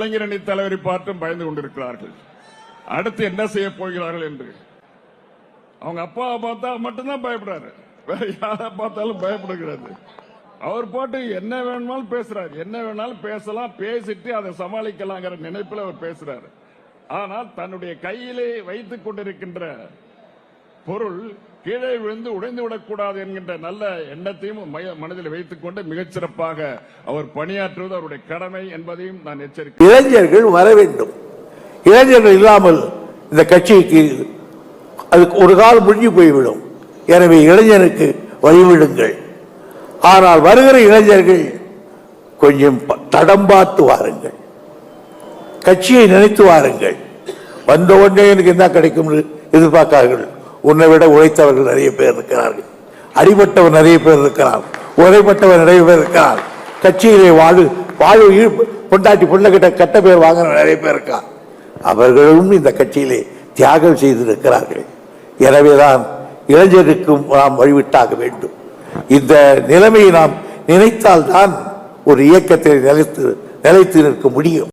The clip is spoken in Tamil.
இளைஞரணி தலைவரை பார்த்தும் பயந்து கொண்டிருக்கிறார்கள். அடுத்து என்ன செய்ய போகிறார்கள் என்று. அவங்க அப்பாவை பார்த்தா மட்டும்தான் பயப்படுறாரு. வேற யாரை பார்த்தாலும் பயப்படுகிறது. அவர் பாட்டு என்ன வேணுமாலும் பேசுறாரு. என்ன வேணாலும் பேசலாம் பேசிட்டு அதை சமாளிக்கலாங்கிற நினைப்பில் அவர் பேசுறாரு. ஆனால் தன்னுடைய கையிலே வைத்துக் கொண்டிருக்கின்ற பொருள் கீழே விழுந்து உடைந்து விடக்கூடாது என்கின்ற நல்ல எண்ணத்தையும் மனதில் வைத்துக் கொண்டு மிகச்சிறப்பாக அவர் பணியாற்றுவது அவருடைய கடமை என்பதையும் நான் எச்சரிக்கை இளைஞர்கள் வர வேண்டும். இளைஞர்கள் இல்லாமல் இந்த கட்சிக்கு அதுக்கு ஒரு காலம் முடிஞ்சு போய்விடும். எனவே இளைஞருக்கு வழிவிடுங்கள். ஆனால் வருகிற இளைஞர்கள் கொஞ்சம் தடம் பார்த்து வாருங்கள். கட்சியை நினைத்து வாருங்கள். வந்த உடனே எனக்கு என்ன கிடைக்கும் எதிர்பார்க்கார்கள். உன்னை விட உழைத்தவர்கள் நிறைய பேர் இருக்கிறார்கள். அடிபட்டவர் நிறைய பேர் இருக்கிறார். உரைப்பட்டவர் நிறைய பேர் இருக்கிறார். கட்சியிலே வாழு வாழு பொண்டாட்டி பொண்ணை கிட்ட கட்ட பேர் வாங்குற நிறைய பேர் இருக்கார் அவர்களும் இந்த கட்சியிலே தியாகம் செய்திருக்கிறார்கள். எனவேதான் இளைஞருக்கும் நாம் வழிவிட்டாக வேண்டும். இந்த நிலைமையை நாம் நினைத்தால்தான் ஒரு இயக்கத்தை நிலைத்து நிலைத்து நிற்க முடியும்.